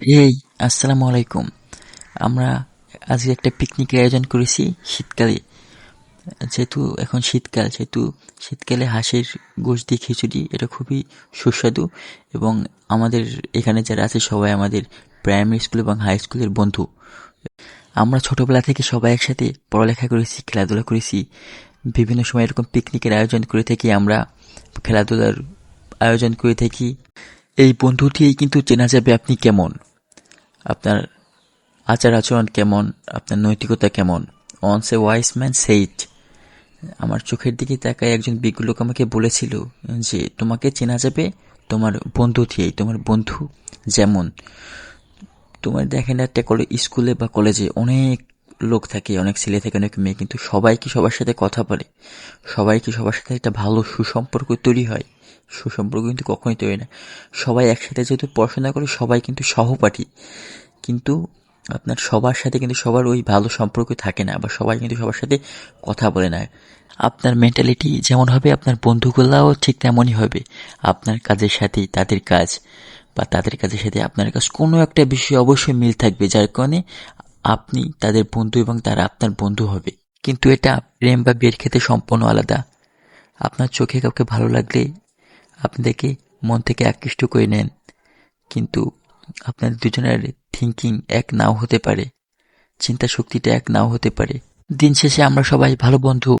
এই আসসালামু আলাইকুম আমরা আজকে একটা পিকনিকের আয়োজন করেছি শীতকালে। যেহেতু এখন শীতকাল সেহেতু শীতকালে হাঁসের গোশ দিয়ে খিচুড়ি, এটা খুবই সুস্বাদু এবং আমাদের এখানে যারা আছে সবাই আমাদের প্রাইমারি স্কুল এবং হাই স্কুলের বন্ধু। আমরা ছোটোবেলা থেকে সবাই একসাথে পড়ালেখা করেছি, খেলাধুলা করেছি। বিভিন্ন সময় এরকম পিকনিকের আয়োজন করে থাকি আমরা, খেলাধুলার আয়োজন করে থাকি। এই বন্ধু দিয়েই কিন্তু চেনা যাবে আপনি কেমন? আপনার আচার আচরণ কেমন? আপনার নৈতিকতা কেমন? অনস এ ওয়াইস ম্যান সেইট আমার চোখের দিকে তাকায় একজন বিজ্ঞ লোক আমাকে বলেছিল যে, তোমাকে চেনা যাবে তোমার বন্ধু দিয়েই তোমার বন্ধু যেমন। তোমার দেখেন একটা স্কুলে বা কলেজে অনেক লোক থাকে, অনেক ছেলে থাকে, অনেক মেয়ে, কিন্তু সবাই কি সবার সাথে কথা বলে? সবাই কি সবার সাথে একটা ভালো সুসম্পর্ক তৈরি হয়? সুসম্পর্ক কিন্তু কখনোই তৈরি না। সবাই একসাথে যেহেতু পড়াশোনা করে, সবাই কিন্তু সহপাঠী। কিন্তু আপনার সবার সাথে কিন্তু সবার ওই ভালো সম্পর্ক থাকে না, বা সবাই কিন্তু সবার সাথে কথা বলে না। আপনার মেন্টালিটি যেমন হবে, আপনার বন্ধুগুলাও ঠিক তেমনই হবে। আপনার কাজের সাথেই তাদের কাজ, বা তাদের কাজের সাথে আপনার কাজ কোনো একটা বিষয়ে অবশ্যই মিল থাকবে, যার কারণে আপনি তাদের বন্ধু এবং তারা আপনার বন্ধু হবে। কিন্তু এটা প্রেম বা বিয়ের ক্ষেত্রে সম্পূর্ণ আলাদা। আপনার চোখে কাউকে ভালো লাগলে আপনাদেরকে মন থেকে আকৃষ্ট করে নেন। কিন্তু আপনার দুজনের থিঙ্কিং এক নাও হতে পারে। চিন্তা শক্তিটা এক নাও হতে পারে। দিন শেষে আমরা সবাই ভালো বন্ধু